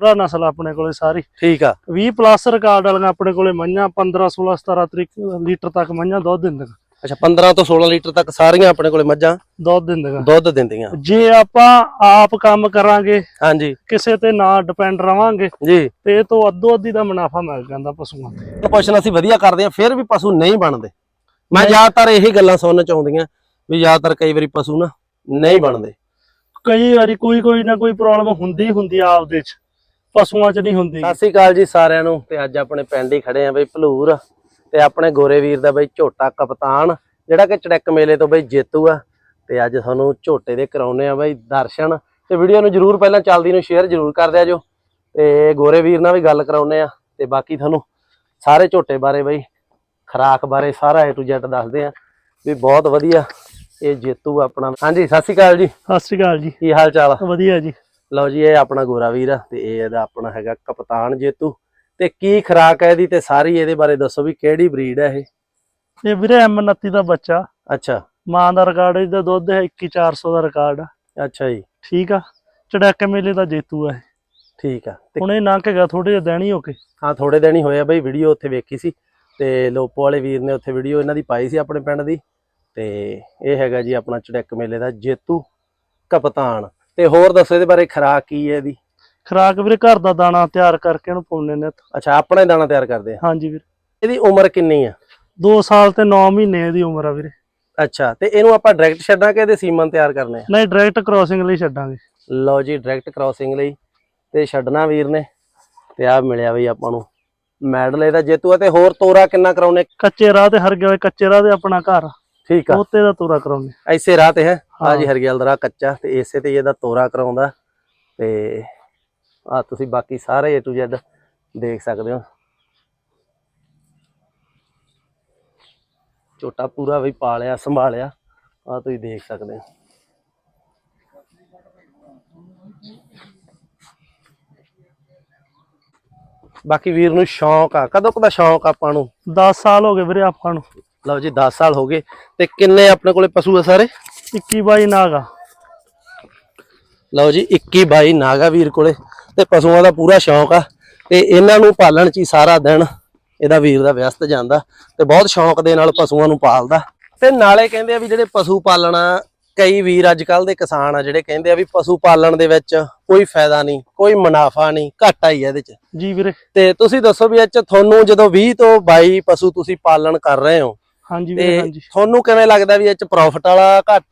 ਪੂਰਾ ਨਸਲ ਆਪਣੇ ਕੋਲੇ ਸਾਰੀ। ਠੀਕ ਆ। 20 ਪਲੱਸ ਰਿਕਾਰਡ ਵਾਲੀਆਂ ਆਪਣੇ ਕੋਲੇ ਮਈਆਂ 15 16 17 ਤਰੀਕ ਲੀਟਰ ਤੱਕ ਮਈਆਂ ਦੁੱਧ ਦਿੰਦੀਆਂ। ਅੱਛਾ 15 ਤੋਂ 16 ਲੀਟਰ ਤੱਕ ਸਾਰੀਆਂ ਆਪਣੇ ਕੋਲੇ ਮੱਝਾਂ ਦੁੱਧ ਦਿੰਦੀਆਂ। ਦੁੱਧ ਦਿੰਦੀਆਂ। ਜੇ ਆਪਾਂ ਆਪ ਕੰਮ ਕਰਾਂਗੇ ਹਾਂਜੀ। ਕਿਸੇ ਤੇ ਨਾ ਡਿਪੈਂਡ ਰਵਾਂਗੇ ਜੀ। ਤੇ ਇਹ ਤੋਂ ਅੱਧੋ ਅੱਧੀ ਦਾ ਮੁਨਾਫਾ ਮਿਲ ਜਾਂਦਾ ਪਸ਼ੂਆਂ ਤੇ। ਕੁਐਸਚਨ ਅਸੀਂ ਵਧੀਆ ਕਰਦੇ ਆ ਫਿਰ ਵੀ ਪਸ਼ੂ ਨਹੀਂ ਬਣਦੇ। ਮੈਂ ਜ਼ਿਆਦਾਤਰ ਇਹੀ ਗੱਲਾਂ ਸੁਣਨ ਚ ਆਉਂਦੀਆਂ ਵੀ ਜ਼ਿਆਦਾਤਰ ਕਈ ਵਾਰੀ ਪਸ਼ੂ ਨਾ ਨਹੀਂ ਬਣਦੇ। ਕਈ ਵਾਰੀ ਕੋਈ ਕੋਈ ਨਾ ਕੋਈ ਪ੍ਰੋਬਲਮ ਹੁੰਦੀ ਹੁੰਦੀ ਆ ਆਪਦੇ ਚ। ਪਸ਼ੂਆਂ ਚ ਨਹੀਂ ਹੁੰਦੀ। ਸਤਿ ਸ਼੍ਰੀ ਅਕਾਲ ਜੀ ਸਾਰਿਆਂ ਨੂੰ ਤੇ ਅੱਜ ਆਪਣੇ ਪਿੰਡ ਹੀ ਖੜੇ ਆ ਬਈ ਭਲੂਰ ਤੇ ਆਪਣੇ ਗੋਰੇ ਵੀਰ ਦਾ ਬਈ ਝੋਟਾ ਕਪਤਾਨ ਜਿਹੜਾ ਕਿ ਚੜੈਕ ਮੇਲੇ ਤੋਂ ਬਈ ਜੇਤੂ ਆ। ਤੇ ਅੱਜ ਤੁਹਾਨੂੰ ਝੋਟੇ ਦੇ ਕਰਾਉਨੇ ਆ ਬਈ ਦਰਸ਼ਨ ਤੇ ਵੀਡੀਓ ਨੂੰ ਜਰੂਰ ਪਹਿਲਾਂ ਚੱਲਦੀ ਨੂੰ ਸ਼ੇਅਰ ਜਰੂਰ ਕਰ ਦਿਆ ਜੋ। ਤੇ ਗੋਰੇ ਵੀਰ ਨਾਲ ਵੀ ਗੱਲ ਕਰਾਉਨੇ ਆ ਤੇ ਬਾਕੀ ਤੁਹਾਨੂੰ ਸਾਰੇ ਝੋਟੇ ਬਾਰੇ ਬਈ ਖਰਾਕ ਬਾਰੇ ਸਾਰਾ A to Z ਦੱਸਦੇ ਆ ਵੀ ਬਹੁਤ ਵਧੀਆ ਇਹ ਜੇਤੂ ਆਪਣਾ। ਹਾਂਜੀ ਸਤਿ ਸ਼੍ਰੀ ਅਕਾਲ ਜੀ। ਸਤਿ ਸ਼੍ਰੀ ਅਕਾਲ ਜੀ। ਕੀ ਹਾਲ ਚਾਲ? ਆ ਵਧੀਆ ਜੀ। ਲਓ ਜੀ ਇਹ ਆਪਣਾ ਗੋਰਾ ਵੀਰ ਆ ਤੇ ਇਹ ਇਹਦਾ ਆਪਣਾ ਹੈਗਾ ਕਪਤਾਨ ਜੇਤੂ। ਤੇ ਕੀ ਖਰਾਕ ਹੈ ਇਹਦੀ ਤੇ ਸਾਰੀ ਇਹਦੇ ਬਾਰੇ ਦੱਸੋ ਵੀ ਕਿਹੜੀ ਬਰੀਡ ਹੈ ਇਹ? ਇਹ ਵੀਰੇ M29 ਦਾ ਬੱਚਾ। ਅੱਛਾ। ਮਾਂ ਦਾ ਰਿਕਾਰਡ ਇਹਦਾ ਦੁੱਧ ਹੈ 21400 ਦਾ ਰਿਕਾਰਡ। ਅੱਛਾ ਜੀ। ਠੀਕ ਆ। ਚੜੈਕ ਮੇਲੇ ਦਾ ਜੇਤੂ ਇਹ। ਠੀਕ ਆ। ਹੁਣ ਇਹ ਨੰਗ ਹੈਗਾ ਥੋੜੇ ਜਿਹਾ ਦੇਣੀ ਹੋ ਕੇ ਹਾਂ ਥੋੜੇ ਦਿਨ ਹੀ ਹੋਏ ਆ ਬਈ ਵੀਡੀਓ ਉੱਥੇ ਵੇਖੀ ਸੀ। ਤੇ ਲੋਪੋ ਵਾਲੇ ਵੀਰ ਨੇ ਉੱਥੇ ਵੀਡੀਓ ਇਹਨਾਂ ਦੀ ਪਾਈ ਸੀ ਆਪਣੇ ਪਿੰਡ ਦੀ। ਤੇ ਇਹ ਹੈਗਾ ਜੀ ਆਪਣਾ ਚੜੈਕ ਮੇਲੇ ਦਾ ਜੇਤੂ ਕਪਤਾਨ। ਤੇ ਹੋਰ ਦੱਸੋ ਇਹਦੇ ਬਾਰੇ ਖਰਾਕ ਕੀ ਹੈ ਇਹਦੀ? ਖਰਾਕ ਵੀਰੇ ਘਰ ਦਾ ਦਾਣਾ ਤਿਆਰ ਕਰਕੇ ਇਹਨੂੰ ਪਾਉਂਦੇ ਨੇ ਅੱਛਾ ਆਪਣਾ ਦਾਣਾ ਤਿਆਰ ਕਰਦੇ ਆ? ਹਾਂਜੀ ਵੀਰੇ। ਇਹਦੀ ਉਮਰ ਕਿੰਨੀ ਆ? 2 ਸਾਲ ਤੇ 9 ਮਹੀਨੇ ਦੀ ਉਮਰ ਆ ਵੀਰੇ। ਅੱਛਾ ਤੇ ਇਹਨੂੰ ਆਪਾਂ ਡਾਇਰੈਕਟ ਛੱਡਾਂ ਕਿ ਇਹਦੇ ਸੀਮਨ ਤਿਆਰ ਕਰਨੇ ਆ? ਨਹੀਂ ਡਾਇਰੈਕਟ ਕ੍ਰਾਸਿੰਗ ਲਈ ਛੱਡਾਂਗੇ। ਲਓ ਜੀ ਡਾਇਰੈਕਟ ਕ੍ਰਾਸਿੰਗ ਲਈ ਤੇ ਛੱਡਣਾ ਵੀਰ ਨੇ ਤੇ ਆ ਮਿਲਿਆ ਬਈ ਆਪਾਂ ਨੂੰ। ਮੈਡਲ ਇਹਦਾ ਜੇਤੂ ਆ ਤੇ ਹੋਰ ਤੋਰਾ ਕਿੰਨਾ ਕਰਾਉਨੇ ਕੱਚੇ ਰਾਹ ਤੇ ਹਰ ਗਿਆ ਕੱਚੇ ਰਾਹ ਤੇ ਆਪਣਾ ਘਰ ਠੀਕ ਆ। ਉੱਤੇ ਦਾ ਤੋਰਾ ਕਰਾਉਂਦੇ ਐਸੇ ਰਾਹ ਤੇ ਹੈ। ਆ ਜੀ ਹਾਂ। ਹਰਗਿਆਲ ਦਾ ਰਾਹ ਕੱਚਾ ਤੇ ਇਸੇ ਤੇ ਇਹਦਾ ਤੋਰਾ ਕਰਾਉਂਦਾ। ਤੇ ਆ ਤੁਸੀਂ ਬਾਕੀ ਸਾਰੇ A to Z ਦੇਖ ਸਕਦੇ ਹੋ। ਝੋਟਾ ਪੂਰਾ ਵੀ ਪਾਲਿਆ ਸੰਭਾਲਿਆ। ਆ ਤੁਸੀਂ ਦੇਖ ਸਕਦੇ ਹੋ। ਬਾਕੀ ਵੀਰ ਨੂੰ ਸ਼ੌਂਕ ਆ। ਕਦੋਂ ਕਦਾ ਸ਼ੌਂਕ ਆਪਾਂ ਨੂੰ? 10 ਸਾਲ ਹੋ ਗਏ ਵੀਰੇ ਆਪਾਂ ਨੂੰ। ਲਓ ਜੀ 10 ਸਾਲ ਹੋ ਗਏ। ਤੇ ਕਿੰਨੇ ਆਪਣੇ ਕੋਲੇ ਪਸ਼ੂ ਆ ਸਾਰੇ? 21 ਬਾਈ ਨਾਗਾ ਲਓ ਜੀ 21 22 ਨਾਗਾ ਵੀਰ ਕੋਲੇ। ਤੇ ਪਸ਼ੂਆਂ ਦਾ ਪੂਰਾ ਸ਼ੌਂਕ ਆ। ਤੇ ਇਹਨਾਂ ਨੂੰ ਪਾਲਣ ਚ ਹੀ ਸਾਰਾ ਦਿਨ ਇਹਦਾ ਵੀਰ ਦਾ ਵਿਅਸਤ ਜਾਂਦਾ। ਤੇ ਬਹੁਤ ਸ਼ੌਂਕ ਦੇ ਨਾਲ ਪਸ਼ੂਆਂ ਨੂੰ ਪਾਲਦਾ। ਤੇ ਨਾਲੇ ਕਹਿੰਦੇ ਆ ਵੀ ਜਿਹੜੇ ਪਸ਼ੂ ਪਾਲਣਾ ਕਈ ਵੀਰ ਅੱਜ ਕੱਲ ਦੇ ਕਿਸਾਨ ਆ ਜਿਹੜੇ ਕਹਿੰਦੇ ਆ ਵੀ ਪਸ਼ੂ ਪਾਲਣ ਦੇ ਵਿੱਚ ਕੋਈ ਫਾਇਦਾ ਨਹੀਂ ਕੋਈ ਮੁਨਾਫਾ ਨਹੀਂ ਘਾਟਾ ਹੀ ਆ ਇਹਦੇ ਚ। ਜੀ ਵੀਰੇ। ਤੇ ਤੁਸੀਂ ਦੱਸੋ ਵੀ ਇਹ ਚ ਤੁਹਾਨੂੰ ਜਦੋਂ 20 ਤੋਂ 22 ਪਸ਼ੂ ਤੁਸੀਂ ਪਾਲਣ ਕਰ ਰਹੇ ਹੋ ਹਾਂਜੀ ਵੀਰੇ ਹਾਂਜੀ। ਤੁਹਾਨੂੰ ਕਿਵੇਂ ਲੱਗਦਾ ਵੀ ਇਹ ਚ ਪ੍ਰੋਫਿਟ ਵਾਲਾ ਘਾਟ-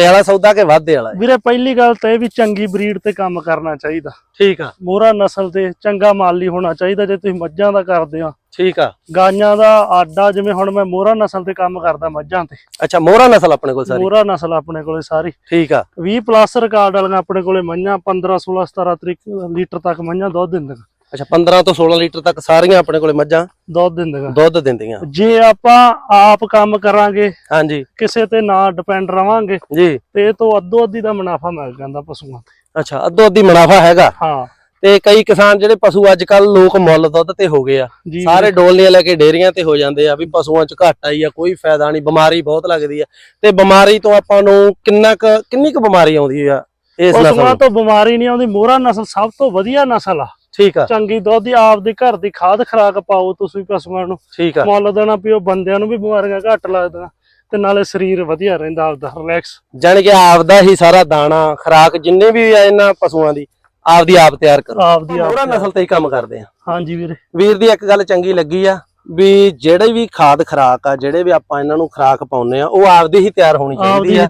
ਵਾਲਾ ਸੌਦਾ ਕਿ ਵਾਧੇ ਵਾਲਾ ਵੀਰੇ ਪਹਿਲੀ ਗੱਲ ਤਾਂ ਇਹ ਵੀ ਚੰਗੀ ਬਰੀਡ ਤੇ ਕੰਮ ਕਰਨਾ ਚਾਹੀਦਾ। ਠੀਕ ਆ। ਮੋਹਰਾ ਨਸਲ ਤੇ ਚੰਗਾ ਮਾਲੀ ਹੋਣਾ ਚਾਹੀਦਾ ਜੇ ਤੁਸੀਂ ਮੱਝਾਂ ਦਾ ਕਰਦੇ ਆ ਠੀਕ ਆ। ਗਾਈਆਂ ਦਾ ਆਡਾ ਜਿਵੇਂ ਹੁਣ ਮੈਂ ਮੋਹਰਾ ਨਸਲ ਤੇ ਕੰਮ ਕਰਦਾ ਮੱਝਾਂ ਤੇ। ਅੱਛਾ ਮੋਹਰਾ ਨਸਲ ਆਪਣੇ ਕੋਲ ਸਾਰੀ? ਮੋਹਰਾ ਨਸਲ ਆਪਣੇ ਕੋਲੇ ਸਾਰੀ। ਠੀਕ ਆ। 20 ਪਲੱਸ ਰਿਕਾਰਡ ਵਾਲੀਆਂ ਆਪਣੇ ਕੋਲੇ ਮਈਆਂ 15 16 17 ਤਰੀਕ ਲੀਟਰ ਤੱਕ ਮਈਆਂ ਦੁੱਧ ਦਿੰਦੀਆਂ। ਅੱਛਾ 15 ਤੋਂ 16 ਲੀਟਰ ਤੱਕ ਸਾਰੀਆਂ ਆਪਣੇ ਕੋਲੇ ਮੱਝਾਂ ਦੁੱਧ ਦਿੰਦੀਆਂ। ਦੁੱਧ ਦਿੰਦੀਆਂ। ਜੇ ਆਪਾਂ ਆਪ ਕੰਮ ਕਰਾਂਗੇ ਹਾਂਜੀ। ਕਿਸੇ ਤੇ ਨਾ ਡਿਪੈਂਡ ਰਵਾਂਗੇ ਜੀ। ਤੇ ਇਹ ਤੋਂ ਅੱਧੋ ਅੱਧੀ ਦਾ ਮੁਨਾਫਾ ਮਿਲ ਜਾਂਦਾ ਪਸ਼ੂਆਂ ਤੇ। ਅੱਛਾ ਅੱਧੋ ਅੱਧੀ ਮੁਨਾਫਾ ਹੈਗਾ। ਹਾਂ। ਤੇ ਕਈ ਕਿਸਾਨ ਜਿਹੜੇ ਪਸ਼ੂ ਅੱਜ ਕੱਲ ਲੋਕ ਮੁੱਲ ਦੁੱਧ ਤੇ ਹੋ ਗਏ ਆ। ਸਾਰੇ ਡੋਲੀਆਂ ਲੈ ਕੇ ਡੇਰੀਆਂ ਤੇ ਹੋ ਜਾਂਦੇ ਆ ਵੀ ਪਸ਼ੂਆਂ 'ਚ ਘਾਟਾ ਹੀ ਆ ਕੋਈ ਫਾਇਦਾ ਨਹੀਂ ਬਿਮਾਰੀ ਬਹੁਤ ਲੱਗਦੀ ਆ। ਤੇ ਬਿਮਾਰੀ ਤੋਂ ਆਪਾਂ ਨੂੰ ਕਿੰਨਾ ਕੁ ਕਿੰਨੀ ਕੁ ਬਿਮਾਰੀ ਆਉਂਦੀ ਆ ਇਸ ਨਸਲ ਤੋਂ ਬਿਮਾਰੀ ਨਹੀਂ ਆਉਂਦੀ ਮੋਹਰਾ ਨਸਲ ਸਭ ਤੋਂ ਵਧੀਆ ਨਸਲ ਆ। ਠੀਕ ਆ। ਚੰਗੀ ਦੁੱਧ ਦੀ ਆਪਦੀ ਘਰ ਦੀ ਖਾਦ ਖਰਾਕ ਪਾਓ ਤੁਸੀਂ ਪਸ਼ੂਆਂ ਨੂੰ। ਠੀਕ ਆ। ਮੁੱਲ ਦੇਣਾ ਪਿਓ ਬੰਦਿਆਂ ਨੂੰ ਵੀ ਬਿਮਾਰੀਆਂ ਘੱਟ ਲੱਗਦੀਆਂ ਤੇ ਨਾਲੇ ਸਰੀਰ ਵਧੀਆ ਰਹਿੰਦਾ ਆਪਦਾ ਰਿਲੈਕਸ ਜਾਣੀ ਕਿ ਆਪਦਾ ਹੀ ਸਾਰਾ ਦਾਣਾ ਖਰਾਕ ਜਿੰਨੇ ਵੀ ਆ ਇਹਨਾਂ ਪਸ਼ੂਆਂ ਦੀ ਆਪਦੀ ਆਪ ਤਿਆਰ ਕਰੋ। ਆਪਦੀ ਆਪ ਮੋਹਰਾ ਨਸਲ ਤੇ ਹੀ ਕੰਮ ਕਰਦੇ ਆ? ਹਾਂਜੀ ਵੀਰੇ। ਵੀਰ ਦੀ ਇੱਕ ਗੱਲ ਚੰਗੀ ਲੱਗੀ ਆ ਵੀ ਜਿਹੜੇ ਵੀ ਖਾਦ ਖਰਾਕ ਆ ਜਿਹੜੇ ਵੀ ਆਪਾਂ ਇਹਨਾਂ ਨੂੰ ਖਰਾਕ ਪਾਉਨੇ ਆ ਉਹ ਆਪਦੀ ਹੀ ਤਿਆਰ ਹੋਣੀ ਚਾਹੀਦੀ ਆ।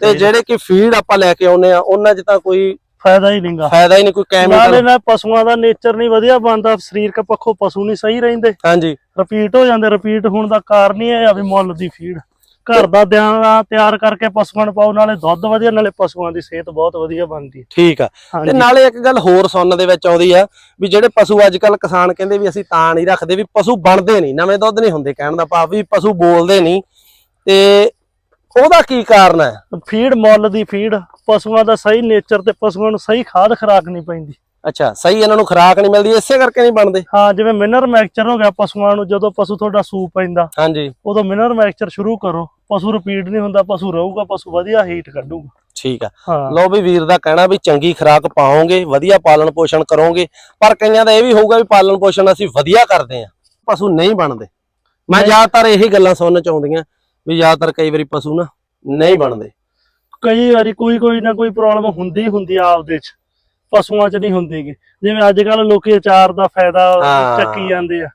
ਤੇ ਜਿਹੜੇ ਕਿ ਫੀਡ ਆਪਾਂ ਲੈ ਕੇ ਆਉਨੇ ਆ ਉਹਨਾਂ 'ਚ ਤਾਂ ਕੋਈ ਫਾਇਦਾ ਹੀ ਨਹੀਂਗਾ। ਫਾਇਦਾ ਹੀ ਨਹੀਂ ਕੋਈ ਨਾਲੇ ਕੈਮੀਕਲ ਨਾ ਪਸ਼ੂਆਂ ਦਾ ਨੇਚਰ ਨਹੀਂ ਵਧੀਆ ਬਣਦਾ ਸਰੀਰਕ ਪੱਖੋਂ ਪਸ਼ੂ ਨਹੀਂ ਸਹੀ ਰਹਿੰਦੇ। ਹਾਂਜੀ। ਰਿਪੀਟ ਹੋ ਜਾਂਦੇ ਰਿਪੀਟ ਹੋਣ ਦਾ ਕਾਰਨ ਹੀ ਇਹ ਆ ਵੀ ਮੁੱਲ ਦੀ ਫੀਡ ਘਰ ਦਾ ਦਿਆਂਗਾ ਤਿਆਰ ਕਰਕੇ ਪਸ਼ੂਆਂ ਨੂੰ ਪਾਓ ਨਾਲੇ ਦੁੱਧ ਵਧੀਆ ਨਾਲੇ ਪਸ਼ੂਆਂ ਦੀ ਸਿਹਤ ਬਹੁਤ ਵਧੀਆ ਬਣਦੀ ਹੈ। ਠੀਕ ਆ। ਤੇ ਹਾਂਜੀ। ਨਾਲੇ ਇੱਕ ਗੱਲ ਹੋਰ ਸੁਣਨ ਦੇ ਵਿੱਚ ਆਉਂਦੀ ਆ ਵੀ ਜਿਹੜੇ ਪਸ਼ੂ ਅੱਜ ਕੱਲ ਕਿਸਾਨ ਕਹਿੰਦੇ ਵੀ ਅਸੀਂ ਤਾਂ ਨਹੀਂ ਰੱਖਦੇ ਵੀ ਪਸ਼ੂ ਬਣਦੇ ਨਹੀਂ ਨਵੇਂ ਦੁੱਧ ਨਹੀਂ ਹੁੰਦੇ ਕਹਿਣ ਦਾ ਭਾਵ ਵੀ ਪਸ਼ੂ ਬੋਲਦੇ ਨਹੀਂ। ਤੇ ਉਹਦਾ ਕੀ ਕਾਰਨ ਹੈ? ਫੀਡ ਮੁੱਲ ਦੀ ਫੀਡ ਪਸ਼ੂਆਂ ਦਾ ਸਹੀ ਨੇਚਰ ਤੇ ਪਸ਼ੂਆਂ ਨੂੰ ਸਹੀ ਖਾਦ ਖਰਾਕ ਨਹੀਂ ਪੈਂਦੀ। ਅੱਛਾ ਸਹੀ ਇਹਨਾਂ ਨੂੰ ਖੁਰਾਕ ਨਹੀਂ ਮਿਲਦੀ ਇਸੇ ਕਰਕੇ ਨਹੀਂ ਬਣਦੇ? ਹਾਂ ਜਿਵੇਂ ਮਿਨਰ ਮੈਕਚਰ ਹੋ ਗਿਆ ਪਸ਼ੂਆਂ ਨੂੰ ਜਦੋਂ ਪਸ਼ੂ ਤੁਹਾਡਾ ਸੂਪ ਪੈਂਦਾ ਹਾਂਜੀ। ਉਦੋਂ ਮਿਨਰ ਮੈਕਚਰ ਸ਼ੁਰੂ ਕਰੋ। ਪਸ਼ੂ ਰਿਪੀਟ ਨਹੀਂ ਹੁੰਦਾ ਪਸ਼ੂ ਰਹੂਗਾ ਪਸ਼ੂ ਵਧੀਆ ਹੀਟ ਕੱਢੂਗਾ। ਠੀਕ ਆ। ਲਓ ਵੀ ਵੀਰ ਦਾ ਕਹਿਣਾ ਵੀ ਚੰਗੀ ਖੁਰਾਕ ਪਾਓਗੇ ਵਧੀਆ ਪਾਲਣ ਪੋਸ਼ਣ ਕਰੋਗੇ ਪਰ ਕਈਆਂ ਦਾ ਇਹ ਵੀ ਹੋਊਗਾ ਵੀ ਪਾਲਣ ਪੋਸ਼ਣ ਅਸੀਂ ਵਧੀਆ ਕਰਦੇ ਆ ਪਸ਼ੂ ਨਹੀਂ ਬਣਦੇ। ਮੈਂ। ਜ਼ਿਆਦਾਤਰ ਇਹੀ ਗੱਲਾਂ ਸੁਣਨ ਚ ਆਉਂਦੀਆਂ ਵੀ ਜ਼ਿਆਦਾਤਰ ਕਈ ਵਾਰੀ ਪਸ਼ੂ ਨਾ ਨਹੀਂ ਬਣਦੇ। ਕਈ ਵਾਰੀ ਕੋਈ ਕੋਈ ਨਾ ਕੋਈ ਪ੍ਰੋਬਲਮ ਹੁੰਦੀ ਹੀ ਹੁੰਦੀ ਆ ਆਪਦੇ ਚ। ਪਸ਼ੂਆਂ ਚ ਨਹੀਂ ਹੁੰਦੀਗੀ। ਜਿਵੇਂ ਅੱਜ ਕੱਲ ਲੋਕੀ ਅਚਾਰ ਦਾ ਫਾਇਦਾ ਹਾਂ। ਚੱਕੀ ਜਾਂਦੇ ਆ।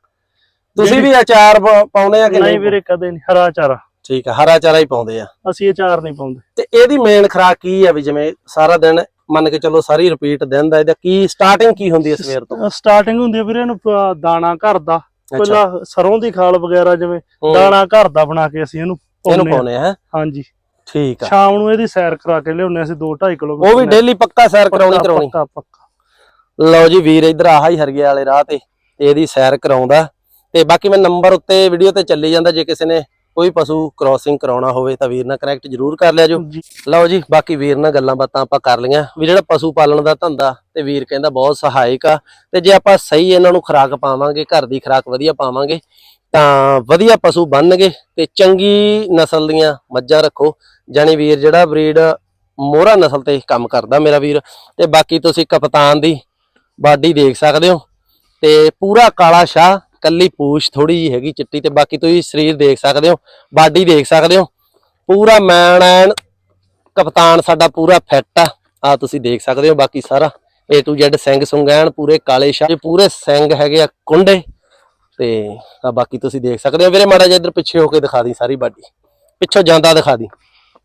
ਤੁਸੀਂ ਵੀ ਅਚਾਰ ਪ- ਪਾਉਂਦੇ ਆ ਕਿ ਨਹੀਂ ਵੀਰੇ ਕਦੇ ਨਹੀਂ। ਹਰਾ ਚਾਰਾ ਠੀਕ ਆ ਹਰਾ ਚਾਰਾ ਹੀ ਪਾਉਂਦੇ ਆ। ਅਸੀਂ ਅਚਾਰ ਨਹੀਂ ਪਾਉਂਦੇ। ਤੇ ਇਹਦੀ ਮੇਨ ਖੁਰਾਕ ਕੀ ਆ ਵੀ ਜਿਵੇਂ ਸਾਰਾ ਦਿਨ ਮੰਨ ਕੇ ਚੱਲੋ ਸਾਰੀ ਰਿਪੀਟ ਦਿਨ ਦਾ ਇਹਦਾ ਕੀ ਸਟਾਰਟਿੰਗ ਕੀ ਹੁੰਦੀ ਹੈ ਸਵੇਰ ਤੋਂ? ਸਟਾਰਟਿੰਗ ਹੁੰਦੀ ਆ ਵੀਰੇ ਇਹਨੂੰ ਦਾਣਾ ਘਰ ਦਾ। ਪਹਿਲਾਂ ਸਰੋਂ ਦੀ ਖਾਲ ਵਗੈਰਾ ਜਿਵੇਂ ਦਾਣਾ ਘਰ ਦਾ ਬਣਾ ਕੇ ਅਸੀਂ ਇਹਨੂੰ ਇਹਨੂੰ ਪਾਉਨੇ ਆ ਹਾਂਜੀ। ਠੀਕ ਆ। ਸ਼ਾਮ ਨੂੰ ਇਹਦੀ ਸੈਰ ਕਰਾ ਕੇ ਲਿਆਉਂਦੇ ਅਸੀਂ 2.5 ਕਿਲੋਮੀਟਰ ਉਹ ਵੀ ਡੇਲੀ ਪੱਕਾ ਸੈਰ ਕਰਾਉਣੀ ਕਰਾਉਣੀ। ਪੱਕਾ ਪੱਕਾ। ਲਓ ਜੀ ਵੀਰ ਇਧਰ ਆਹ ਹੀ ਹਰਗੇ ਵਾਲੇ ਰਾਹ ਤੇ ਇਹਦੀ ਸੈਰ ਕਰਾਉਂਦਾ। ਤੇ ਬਾਕੀ ਮੈਂ ਨੰਬਰ ਉੱਤੇ ਵੀਡੀਓ ਤੇ ਚੱਲੀ ਜਾਂਦਾ ਜੇ ਕਿਸੇ ਨੇ ਕੋਈ ਪਸ਼ੂ ਕ੍ਰਾਸਿੰਗ ਕਰਾਉਣਾ ਹੋਵੇ ਤਾਂ ਵੀਰ ਨਾਲ ਕਨੈਕਟ ਜ਼ਰੂਰ ਕਰ ਲਿਆ ਜੋ। ਲਓ ਜੀ ਬਾਕੀ ਵੀਰ ਨਾਲ ਗੱਲਾਂ ਬਾਤਾਂ ਆਪਾਂ ਕਰ ਲਈਆਂ। ਵੀ ਜਿਹੜਾ ਪਸ਼ੂ ਪਾਲਣ ਦਾ ਧੰਦਾ ਤੇ ਵੀਰ ਕਹਿੰਦਾ ਬਹੁਤ ਸਹਾਇਕ ਆ। ਤੇ ਜੇ ਆਪਾਂ ਸਹੀ ਇਹਨਾਂ ਨੂੰ ਖੁਰਾਕ ਪਾਵਾਂਗੇ ਘਰ ਦੀ ਖੁਰਾਕ ਵਧੀਆ ਪਾਵਾਂਗੇ ਤਾਂ ਵਧੀਆ ਪਸ਼ੂ ਬਣਨਗੇ ਤੇ ਚੰਗੀ ਨਸਲ ਦੀਆਂ ਮੱਝਾਂ ਰੱਖੋ। ਜਾਨੀ ਵੀਰ ਜਿਹੜਾ ਬਰੀਡ ਮੋਹਰਾ ਨਸਲ ਤੇ ਕੰਮ ਕਰਦਾ ਮੇਰਾ ਵੀਰ। ਤੇ ਬਾਕੀ ਤੁਸੀਂ ਕਪਤਾਨ ਦੀ ਬਾਡੀ ਦੇਖ ਸਕਦੇ ਹੋ। ਤੇ ਪੂਰਾ ਕਾਲਾ ਸ਼ਾਹ ਕੱਲੀ ਪੂਛ ਥੋੜੀ ਜੀ ਹੈਗੀ ਚਿੱਟੀ ਤੇ ਬਾਕੀ ਤੁਸੀਂ ਸਰੀਰ ਦੇਖ ਸਕਦੇ ਹੋ, ਬਾਡੀ ਦੇਖ ਸਕਦੇ ਹੋ। ਪੂਰਾ ਮੈਨ ਐਨ, ਕਪਤਾਨ ਸਾਡਾ ਪੂਰਾ ਫਿੱਟ ਆ ਆ ਤੁਸੀਂ ਦੇਖ ਸਕਦੇ ਹੋ ਬਾਕੀ ਸਾਰਾ। A to Z ਸਿੰਘ ਸੁੰਗੈਣ ਪੂਰੇ ਕਾਲੇ ਸ਼ਾਹ ਪੂਰੇ ਸਿੰਘ ਹੈਗੇ ਆ ਕੁੰਡੇ। ਤੇ ਆ ਬਾਕੀ ਤੁਸੀਂ ਦੇਖ ਸਕਦੇ ਹੋ, ਵੀਰੇ ਮਾੜਾ ਜਿਹਾ ਇੱਧਰ ਪਿੱਛੇ ਹੋ ਕੇ ਦਿਖਾ ਦੀ ਸਾਰੀ ਬਾਡੀ। ਪਿੱਛੋਂ ਜਾਂਦਾ ਦਿਖਾ ਦੀ।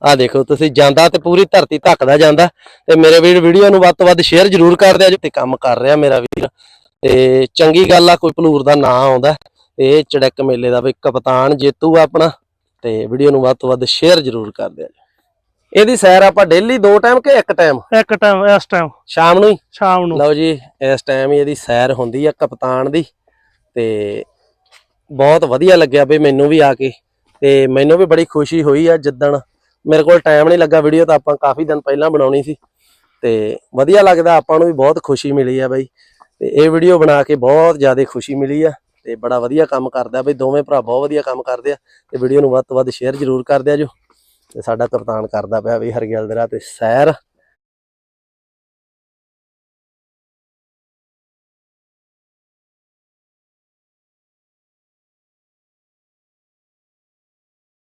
ਆ ਦੇਖੋ, ਤੁਸੀਂ ਜਾਂਦਾ ਤੇ ਪੂਰੀ ਧਰਤੀ ਧੱਕਦਾ ਜਾਂਦਾ। ਤੇ ਮੇਰੇ ਵੀਰ ਵੀਡੀਓ ਨੂੰ ਵੱਧ ਤੋਂ ਵੱਧ ਸ਼ੇਅਰ ਜ਼ਰੂਰ ਕਰਦੇ ਆ ਜੀ ਤੇ ਕੰਮ ਕਰ ਰਿਹਾ ਮੇਰਾ ਵੀਰ। ਤੇ ਚੰਗੀ ਗੱਲ ਆ ਕੋਈ ਭਲੂਰ ਦਾ ਨਾਂ ਆਉਂਦਾ ਇਹ ਚੜਕ ਮੇਲੇ ਦਾ ਵੀ ਕਪਤਾਨ ਜੇਤੂ ਆ ਆਪਣਾ ਤੇ ਵੀਡੀਓ ਨੂੰ ਵੱਧ ਤੋਂ ਵੱਧ ਸ਼ੇਅਰ ਜ਼ਰੂਰ ਕਰ ਦਿਆ ਜੀ। ਇਹਦੀ ਸੈਰ ਆਪਾਂ ਡੇਲੀ ਦੋ ਟਾਈਮ ਕਿ ਇੱਕ ਟਾਈਮ ਇੱਕ ਟਾਈਮ ਇਸ ਟਾਈਮ ਸ਼ਾਮ ਨੂੰ ਹੀ? ਸ਼ਾਮ ਨੂੰ। ਲਓ ਜੀ ਇਸ ਟਾਈਮ ਹੀ ਇਹਦੀ ਸੈਰ ਹੁੰਦੀ ਆ ਕਪਤਾਨ ਦੀ ਤੇ ਬਹੁਤ ਵਧੀਆ ਲੱਗਿਆ ਬਈ ਮੈਨੂੰ ਵੀ ਆ ਕੇ ਤੇ ਮੈਨੂੰ ਵੀ ਬੜੀ ਖੁਸ਼ੀ ਹੋਈ ਆ ਜਿੱਦਣ। ਮੇਰੇ ਕੋਲ ਟਾਈਮ ਨਹੀਂ ਲੱਗਾ ਵੀਡੀਓ ਤਾਂ ਆਪਾਂ ਕਾਫੀ ਦਿਨ ਪਹਿਲਾਂ ਬਣਾਉਣੀ ਸੀ ਤੇ ਵਧੀਆ ਲੱਗਦਾ ਆਪਾਂ ਨੂੰ ਵੀ ਬਹੁਤ ਖੁਸ਼ੀ ਮਿਲੀ ਆ ਬਈ। ਤੇ ਇਹ ਵੀਡੀਓ ਬਣਾ ਕੇ ਬਹੁਤ ਜ਼ਿਆਦਾ ਖੁਸ਼ੀ ਮਿਲੀ ਆ ਤੇ ਬੜਾ ਵਧੀਆ ਕੰਮ ਕਰਦਾ ਬਈ, ਦੋਵੇਂ ਭਰਾ ਬਹੁਤ ਵਧੀਆ ਕੰਮ ਕਰਦੇ ਆ ਤੇ ਵੀਡੀਓ ਨੂੰ ਵੱਧ ਤੋਂ ਵੱਧ ਸ਼ੇਅਰ ਜ਼ਰੂਰ ਕਰ ਦਿਆ ਜੋ ਤੇ ਸਾਡਾ ਕਪਤਾਨ ਕਰਦਾ ਪਿਆ ਬਈ ਹਰਗਿਲ ਦੇ ਰਾਹ ਤੇ ਸੈਰ